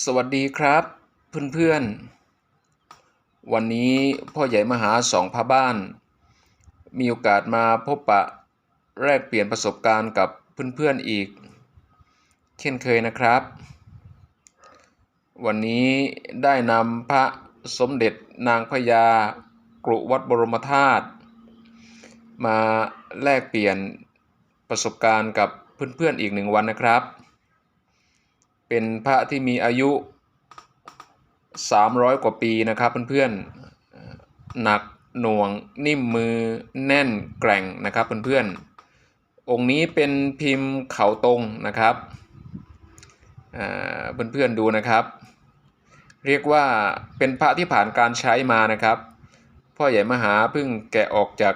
สวัสดีครับเพื่อนๆ วันนี้พ่อใหญ่มหาสองพระบ้าน มีโอกาสมาพบปะแลกเปลี่ยนประสบการณ์กับเพื่อนๆอีก เช่นเคยนะครับ วันนี้ได้นำพระสมเด็จนางพญากรุวัดบรมธาตุมาแลกเปลี่ยนประสบการณ์กับเพื่อนๆอีกหนึ่งวันนะครับ เป็นพระที่มีอายุ 300 กว่าปีนะครับเพื่อนๆหนักหน่วงนิ่มมือแน่นแกร่งนะครับเพื่อนๆองค์นี้เป็นพิมพ์เขาตรงนะครับเพื่อนๆดูนะครับ เรียกว่าเป็นพระที่ผ่านการใช้มานะครับ พ่อใหญ่มหาเพิ่งแกะออกจาก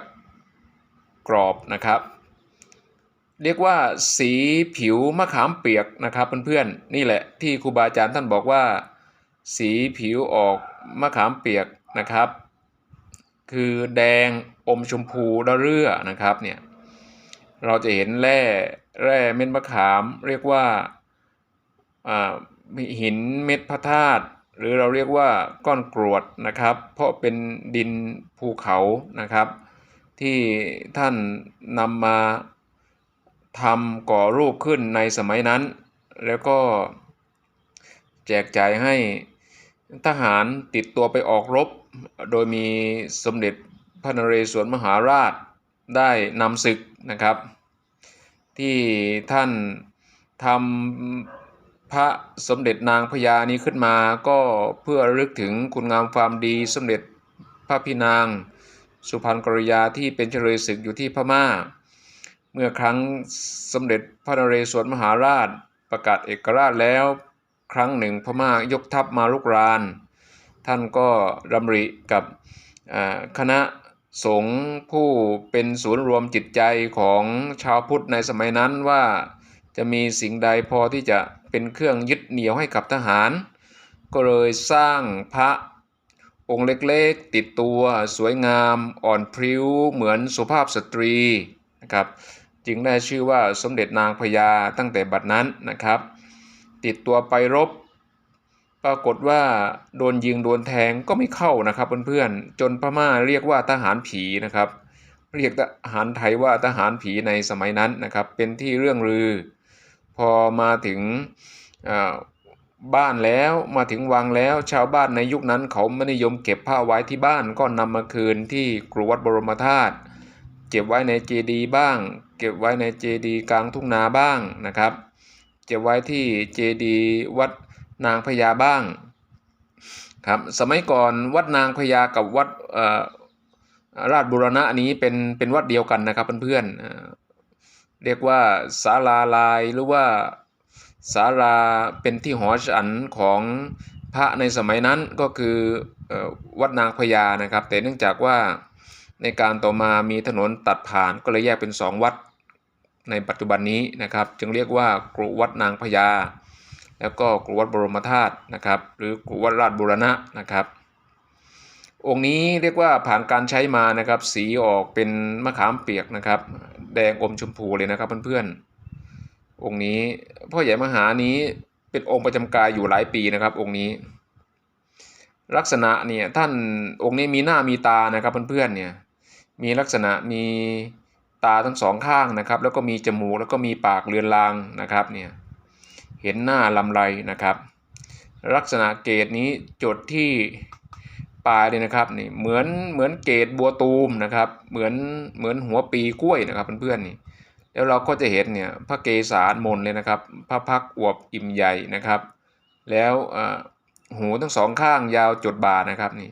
กรอบนะครับ เรียกว่าสีผิวมะขามเปียกนะครับเพื่อนๆนี่แหละที่ครูบาอาจารย์ท่านบอกว่า สีผิวออกมะขามเปียกนะครับ คือแดงอมชมพูระเรื่อนะครับเนี่ยเราจะเห็นแร่แร่เม็ดมะขามเรียกว่าหินเม็ดพระธาตุหรือเราเรียกว่าก้อนกรวดนะครับ เพราะเป็นดินภูเขานะครับ ที่ท่านนำมา ทำก่อรูปขึ้นในสมัยนั้น แล้วก็แจกจ่ายให้ทหารติดตัวไปออกรบ โดยมีสมเด็จพระนเรศวรมหาราชได้นำศึกนะครับ ที่ท่านทำพระสมเด็จนางพญานี้ขึ้นมา ก็เพื่อรึกถึงคุณงามความดีสมเด็จพระพี่นาง สุพรรณกริยาที่เป็นเฉลยศึกอยู่ที่พม่า เมื่อครั้งสมเด็จพระนเรศวรมหาราชประกาศเอกราชแล้วครั้งหนึ่งพม่ายกทัพมาลุกราน ท่านก็รำริกับคณะสงฆ์ผู้เป็นศูนย์รวมจิตใจของชาวพุทธในสมัยนั้นว่าจะมีสิ่งใดพอที่จะเป็นเครื่องยึดเหนี่ยวให้กับทหาร ก็เลยสร้างพระองค์เล็กๆ ติดตัวสวยงามอ่อนพริ้วเหมือนสุภาพสตรีนะครับ จึงได้ชื่อว่าสมเด็จนางพญาตั้งแต่บัดนั้นนะครับ ติดตัวไปรบ ปรากฏว่าโดนยิงโดนแทงก็ไม่เข้านะครับเพื่อนๆจนพม่าเรียกว่าทหารผีนะครับ เรียกทหารไทยว่าทหารผีในสมัยนั้นนะครับ เป็นที่เรื่องลือ พอมาถึงบ้านแล้วมาถึงวังแล้วชาวบ้านในยุคนั้นเขาไม่นิยมเก็บผ้าไว้ที่บ้านก็นำมาคืนที่กรุวัดบรมธาตุ เก็บไว้ในเจดีบ้าง เก็บไว้ในเจดีกลางทุ่งนาบ้างนะครับ เก็บไว้ที่เจดีวัดนางพญาบ้างครับสมัยก่อนวัดนางพญากับวัดราชบุรณะนี้เป็นเป็นวัดเดียวกันนะครับเพื่อนๆเรียกว่าศาลาลายหรือว่าศาลาเป็นที่หอฉันของพระในสมัยนั้นก็คือวัดนางพญานะครับ แต่เนื่องจากว่า ในการต่อมามีถนนตัดผ่านก็เลยแยกเป็น 2 วัดในปัจจุบันนี้นะครับ จึงเรียกว่ากรุวัดนางพญาแล้วก็กรุวัดบรมธาตุนะครับหรือกรุวัดราชบุรณะนะครับ องค์นี้เรียกว่าผ่านการใช้มานะครับ สีออกเป็นมะขามเปียกนะครับ แดงอมชมพูเลยนะครับเพื่อนๆองค์นี้พ่อใหญ่มหานี้เป็นองค์ประจำกายอยู่หลายปีนะครับ องค์นี้ ลักษณะเนี่ยท่านองค์นี้มีหน้ามีตานะครับเพื่อนๆเนี่ย มีลักษณะมีตาทั้งสองข้างนะครับ แล้วก็มีจมูกแล้วก็มีปากเรือนรางนะครับเนี่ยเห็นหน้าลำไรนะครับ ลักษณะเกตนี้จดที่ปลายเลยนะครับนี่เหมือนเหมือนเกตบัวตูมนะครับเหมือนเหมือนหัวปีกล้วยนะครับเพื่อนๆนี่แล้วเราก็จะเห็นเนี่ยพระเกศามนเลยนะครับ พระพักอวบอิ่มใหญ่นะครับ แล้วหูทั้งสองข้างยาวจดบานะครับนี่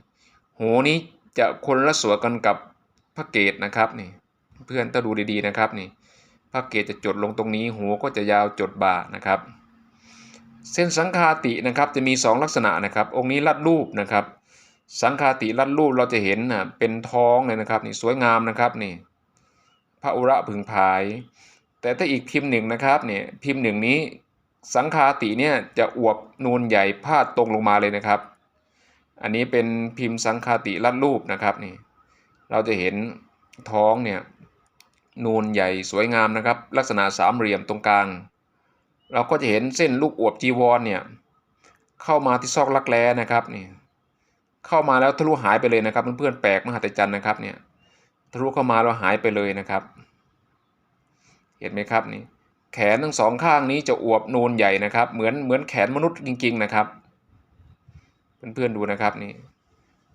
หูนี้จะคนละสวยกันกับ พระเกตนะครับนี่เพื่อนต้องดูดีๆนะครับนี่พระเกตจะจดลงตรงนี้หูก็จะยาวจดบ่านะครับ เส้นสังคาตินะครับจะมี 2 ลักษณะนะครับ องค์นี้ลัดรูปนะครับ สังคาติลัดรูปเราจะเห็นนะเป็นท้องเลยนะครับนี่สวยงามนะครับนี่พระอุระผึ่งผาย แต่ถ้าอีกพิมพ์หนึ่งนะครับเนี่ยพิมพ์หนึ่งนี้สังคาติเนี่ยจะอวบนูนใหญ่พาดตรงลงมาเลยนะครับ อันนี้เป็นพิมพ์สังคาติลัดรูปนะครับนี่ เราจะเห็นท้องเนี่ยนูนใหญ่สวยงามนะครับ ลักษณะสามเหลี่ยมตรงกลาง เราก็จะเห็นเส้นลูกอวบจีวรเนี่ยเข้ามาที่ซอกลักแร้นะครับนี่เข้ามาแล้วทะลุหายไปเลยนะครับเพื่อนๆแปลกมหัศจรรย์นะครับเนี่ยทะลุเข้ามาแล้วหายไปเลยนะครับ เห็นไหมครับนี่แขนทั้งสองข้างนี้จะอวบนูนใหญ่นะครับ เหมือนเหมือนแขนมนุษย์จริง ๆนะครับ เพื่อนๆดูนะครับนี่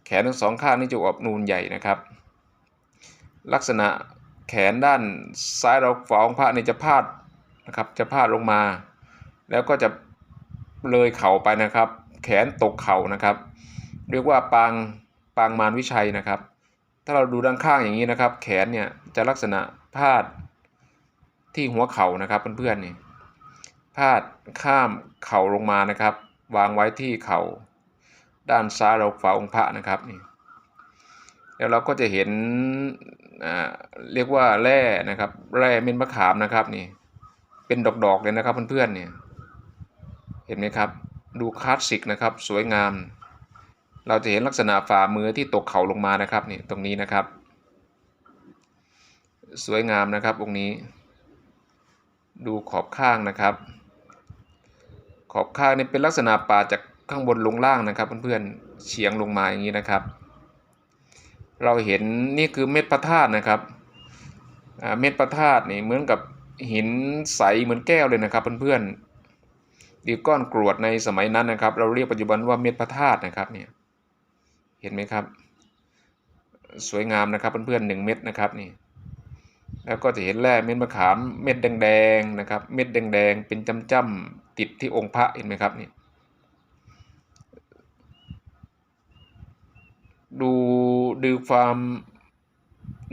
แขนทั้งสองข้างนี้จะอวบนูนใหญ่นะครับ ลักษณะแขนด้านซ้ายเราฝาองพระนี่จะพาดนะครับจะพาดลงมา แล้วก็จะเลยเข่าไปนะครับ แขนตกเข่านะครับ เรียกว่าปางปางมารวิชัยนะครับ ถ้าเราดูด้านข้างอย่างนี้นะครับ แขนเนี่ยจะลักษณะพาดที่หัวเข่านะครับเพื่อนๆนี่พาดข้ามเข่าลงมานะครับ วางไว้ที่เข่าด้านซ้ายเราฝาองค์พระนะครับนี่ แล้วเราก็จะเห็นเรียกว่าแร่นะครับแร่เม็ดมะขามนะครับนี่เป็นดอกๆเลยนะครับเพื่อนๆเนี่ยเห็นไหมครับดูคลาสสิกนะครับสวยงาม เราจะเห็นลักษณะฝ่ามือที่ตกเข่าลงมานะครับนี่ตรงนี้นะครับ สวยงามนะครับตรงนี้ ดูขอบข้างนะครับ ขอบข้างนี่เป็นลักษณะปาจากข้างบนลงล่างนะครับเพื่อนๆเฉียงลงมาอย่างนี้นะครับ เราเห็นนี่คือเม็ดพระธาตุนะครับเม็ดพระธาตุนี่เหมือนกับหินใสเหมือนแก้วเลยนะครับเพื่อนๆดีก้อนกรวดในสมัยนั้นนะครับ เราเรียกปัจจุบันว่าเม็ดพระธาตุนะครับเนี่ยเห็นไหมครับ สวยงามนะครับเพื่อนๆหนึ่งเม็ดนะครับนี่แล้วก็จะเห็นแร่เม็ดมะขามเม็ดแดงๆนะครับ เม็ดแดงๆเป็นจ้ำๆติดที่องค์พระเห็นไหมครับนี่ดู ดูความ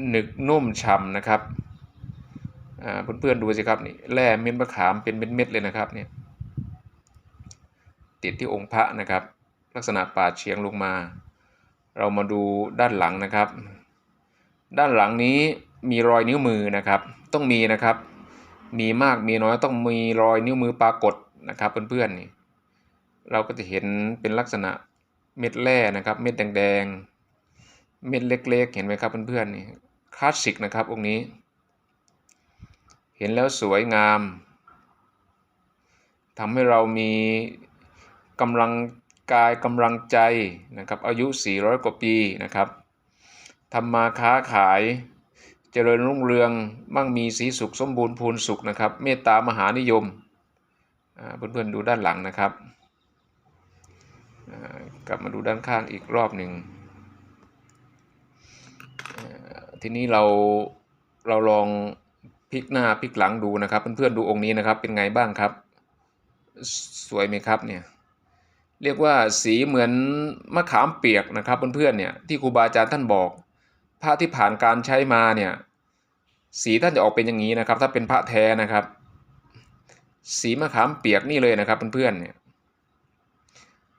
หนึกนุ่มฉ่ำนะครับเพื่อนๆดูสิครับนี่แร่เม็ดมะขามเป็นเม็ดๆเลยนะครับเนี่ยติดที่องค์พระนะครับ ลักษณะปาดเฉียงลงมา เรามาดูด้านหลังนะครับ ด้านหลังนี้มีรอยนิ้วมือนะครับ ต้องมีนะครับ มีมากมีน้อยต้องมีรอยนิ้วมือปรากฏนะครับเพื่อนๆนี่เราก็จะเห็นเป็นลักษณะเม็ดแร่นะครับ เม็ดแดงๆ เม็ดเล็ก ๆ เห็นไหมครับเพื่อนๆนี่คลาสสิกนะครับองค์นี้ เห็นแล้วสวยงามทำให้เรามีกำลังกายกำลังใจนะครับอายุ 400 กว่าปีนะครับทำมาค้าขายเจริญรุ่งเรืองมั่งมีสีสุขสมบูรณ์พูนสุขนะครับ เมตตามหานิยมเพื่อนๆดูด้านหลังนะครับ กลับมาดูด้านข้างอีกรอบหนึ่ง ทีนี้เราเราลองพลิกหน้าพลิกหลังดูนะครับ เพื่อนๆดูองค์นี้นะครับเป็นไงบ้างครับ สวยไหมครับเนี่ยเรียกว่าสีเหมือนมะขามเปียกนะครับเพื่อนๆเนี่ยที่ครูบาอาจารย์ท่านบอกพระที่ผ่านการใช้มาเนี่ยสีท่านจะออกเป็นอย่างนี้นะครับ ถ้าเป็นพระแท้นะครับ สีมะขามเปียกนี่เลยนะครับเพื่อนๆเนี่ย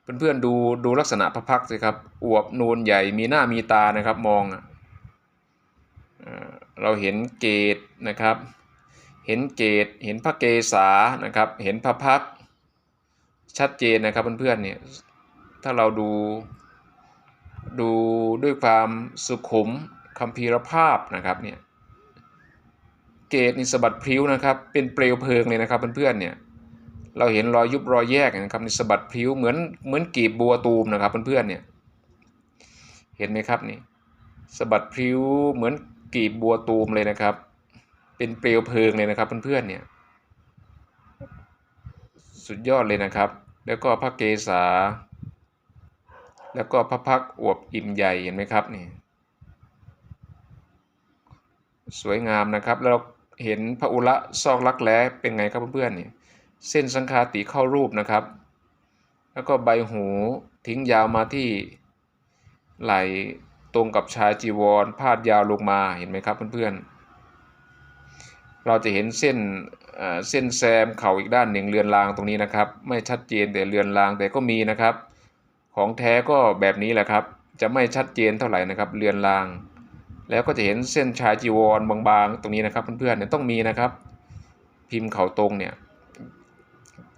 เพื่อนๆดูดูลักษณะพระพักสิครับอวบนูนใหญ่มีหน้ามีตานะครับมอง เราเห็นเกตนะครับ เห็นเกตเห็นพระเกศานะครับ เห็นพระพักชัดเจนนะครับเพื่อนๆเนี่ยถ้าเราดูดูด้วยความสุขุมคัมภีรภาพนะครับเนี่ยเกตนิสบัดพริ้วนะครับ เป็นเปลวเพลิงเลยนะครับเพื่อนๆเนี่ยเราเห็นรอยยุบรอยแยกนะครับในสบัดพริ้วเหมือนเหมือนกีบบัวตูมนะครับเพื่อนๆเนี่ยเห็นไหมครับนี่สบัดพริ้วเหมือน กีบบัวตูมเลยนะครับ เป็นเปลวเพลิงเลยนะครับเพื่อนๆเนี่ย สุดยอดเลยนะครับ แล้วก็พระเกศา แล้วก็พระพักอวบอิ่มใหญ่เห็นไหมครับนี่ สวยงามนะครับ แล้วเห็นพระอุระซอกลักแร้เป็นไงครับเพื่อนๆนี่ เส้นสังคาติเข้ารูปนะครับ แล้วก็ใบหูทิ้งยาวมาที่ไหล ตรงกับชายจีวรพาดยาวลงมาเห็นไหมครับเพื่อนๆ เราจะเห็นเส้นเส้นแซมเข่าอีกด้านหนึ่งเรือนรางตรงนี้นะครับ ไม่ชัดเจนแต่เรือนรางแต่ก็มีนะครับ ของแท้ก็แบบนี้แหละครับ จะไม่ชัดเจนเท่าไหร่นะครับเรือนราง แล้วก็จะเห็นเส้นชายจีวรบางๆ ตรงนี้นะครับเพื่อนๆเนี่ยต้องมีนะครับ พิมพ์เข่าตรงเนี่ย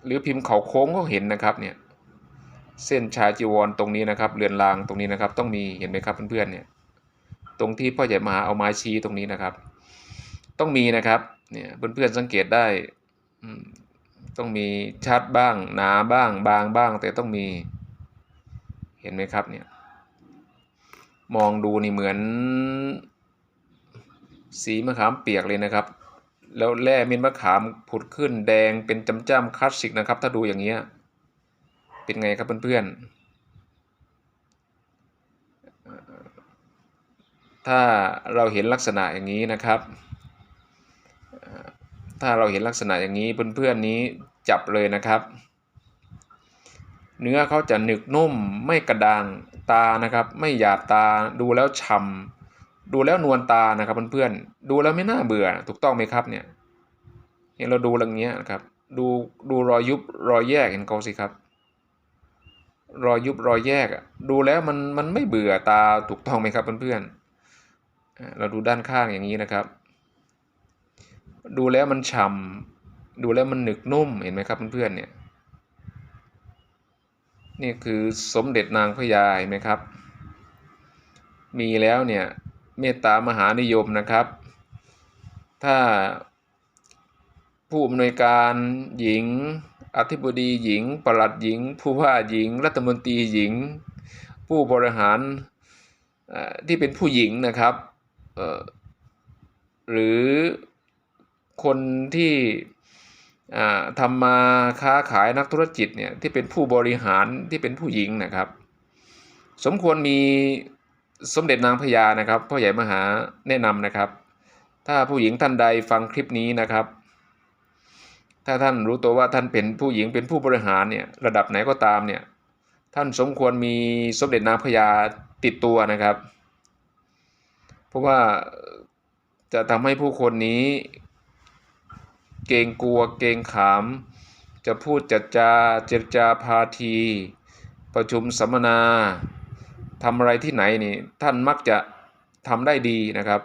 หรือพิมพ์เข่าโค้งก็เห็นนะครับเนี่ย เส้นชายจีวรตรงนี้นะครับเรือนรางตรงนี้นะครับ ต้องมีเห็นไหมครับเพื่อนๆเนี่ยตรงที่พ่อใหญ่มาเอาไม้ชี้ตรงนี้นะครับ ต้องมีนะครับเนี่ยเพื่อนๆสังเกตได้ตต้องมีชัดบ้างหนาบ้าง บางบ้าง แต่ต้องมีเห็นไหมครับเนี่ยมองดูนี่เหมือน สีมะขามเปียกเลยนะครับ แล้วแร่เม็ดมะขามผุดขึ้นแดงเป็นจำจ้ำคลาสสิกนะครับ ถ้าดูอย่างเงี้ย เป็นไงครับเพื่อนๆ ถ้าเราเห็นลักษณะอย่างนี้นะครับ ถ้าเราเห็นลักษณะอย่างนี้เพื่อนๆนี้จับเลยนะครับ เนื้อเขาจะหนึกนุ่มไม่กระด้างตานะครับ ไม่หยาบตาดูแล้วฉ่ำดูแล้วนวลตานะครับเพื่อนๆ ดูแล้วไม่น่าเบื่อถูกต้องไหมครับเนี่ยเห็นเราดูอย่างเงี้ยนะครับ ดูดูรอยยุบรอยแยกเห็นเขาสิครับ รอยยุบรอยแยกอะดูแล้วมันมันไม่เบื่อตาถูกต้องไหมครับเพื่อนๆเราดูด้านข้างอย่างนี้นะครับ ดูแล้วมันฉ่ำดูแล้วมันหนึกนุ่มเห็นไหมครับเพื่อนๆเนี่ยนี่คือสมเด็จนางพญาเห็นไหมครับ มีแล้วเนี่ยเมตตามหานิยมนะครับ ถ้าผู้อำนวยการหญิง อธิบดีหญิง ปลัดหญิง ผู้ว่าหญิง รัฐมนตรีหญิง ผู้บริหารที่เป็นผู้หญิงนะครับ หรือคนที่ทำมาค้าขายนักธุรกิจเนี่ยที่เป็นผู้บริหารที่เป็นผู้หญิงนะครับ สมควรมีสมเด็จนางพญานะครับพ่อใหญ่มหาแนะนำนะครับ ถ้าผู้หญิงท่านใดฟังคลิปนี้นะครับ ถ้าท่านรู้ตัวว่าท่านเป็นผู้หญิงเป็นผู้บริหารเนี่ยระดับไหนก็ตามเนี่ยท่านสมควรมีสมเด็จนางพญาติดตัวนะครับ เพราะว่าจะทำให้ผู้คนนี้ เกรงกลัวเกรงขาม จะพูดจัดจาเจรจาพาที ประชุมสัมมนาทำอะไรที่ไหนนี่ท่านมักจะทำได้ดีนะครับ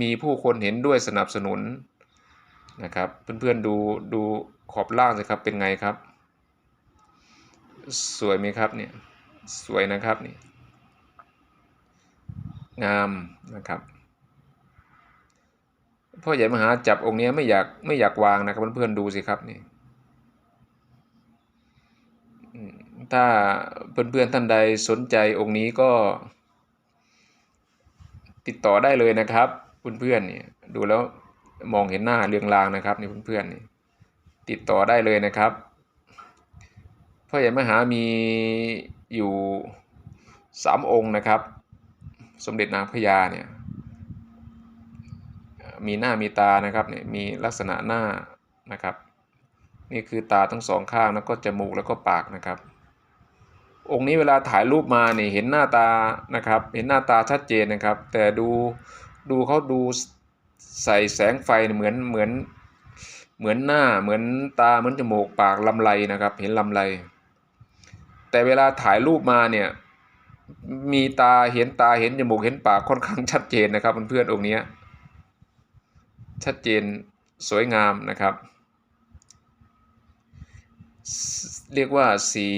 มีผู้คนเห็นด้วยสนับสนุน นะครับ เพื่อนๆดูดูขอบล่างสิครับเป็นไงครับ สวยไหมครับเนี่ยสวยนะครับนี่งามนะครับพ่อใหญ่มหาจับองค์นี้ไม่อยากไม่อยากวางนะครับเพื่อนๆดูสิครับนี่ถ้าเพื่อนๆท่านใดสนใจองค์นี้ก็ ติดต่อได้เลยนะครับเพื่อนๆเนี่ยดูแล้ว มองเห็นหน้าเรืองรางนะครับนี่เพื่อนๆนี่ติดต่อได้เลยนะครับพ่อใหญ่มหามีอยู่สามองค์นะครับ สมเด็จนางพญาเนี่ยมีหน้ามีตานะครับเนี่ยมีลักษณะหน้านะครับ นี่คือตาทั้งสองข้างแล้วก็จมูกแล้วก็ปากนะครับ องค์นี้เวลาถ่ายรูปมาเนี่ยเห็นหน้าตานะครับ เห็นหน้าตาชัดเจนนะครับ แต่ดูดูเขาดู ใส่แสงไฟเหมือนเหมือนเหมือนหน้าเหมือนตาเหมือนจมูกปากลำไรนะครับ เห็นลำไร แต่เวลาถ่ายรูปมาเนี่ยมีตาเห็นตาเห็นจมูกเห็นปากค่อนข้างชัดเจนนะครับเพื่อนๆองค์นี้ชัดเจนสวยงามนะครับ เรียกว่าสี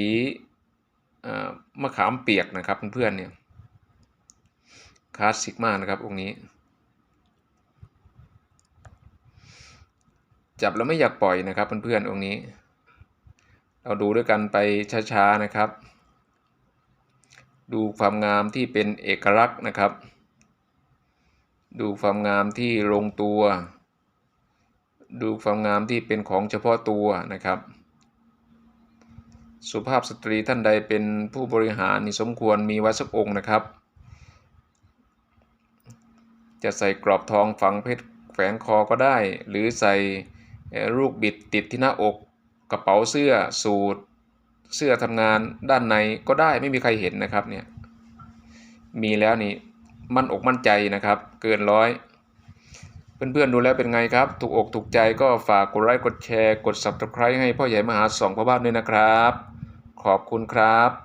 มะขามเปียกนะครับเพื่อนๆเนี่ยคลาสสิกมากนะครับองค์นี้ จับแล้วไม่อยากปล่อยนะครับเพื่อนๆองค์นี้ เราดูด้วยกันไปช้าๆนะครับ ดูความงามที่เป็นเอกลักษณ์นะครับ ดูความงามที่ลงตัว ดูความงามที่เป็นของเฉพาะตัวนะครับ สุภาพสตรีท่านใดเป็นผู้บริหารนี่สมควรมีไว้สักองค์นะครับ จะใส่กรอบทองฝังเพชรแฝงคอก็ได้ หรือใส่ ลูกบิดติดที่หน้าอกกระเป๋าเสื้อสูทเสื้อทำงานด้านในก็ได้ไม่มีใครเห็นนะครับเนี่ยมีแล้วนี่มั่นอกมั่นใจนะครับ เกินร้อยเพื่อนๆดูแล้วเป็นไงครับ ถูกอกถูกใจก็ฝากกดไลค์กดแชร์ กด Subscribe ให้พ่อใหญ่มหาสองพ่อบ้านด้วยนะครับ ขอบคุณครับ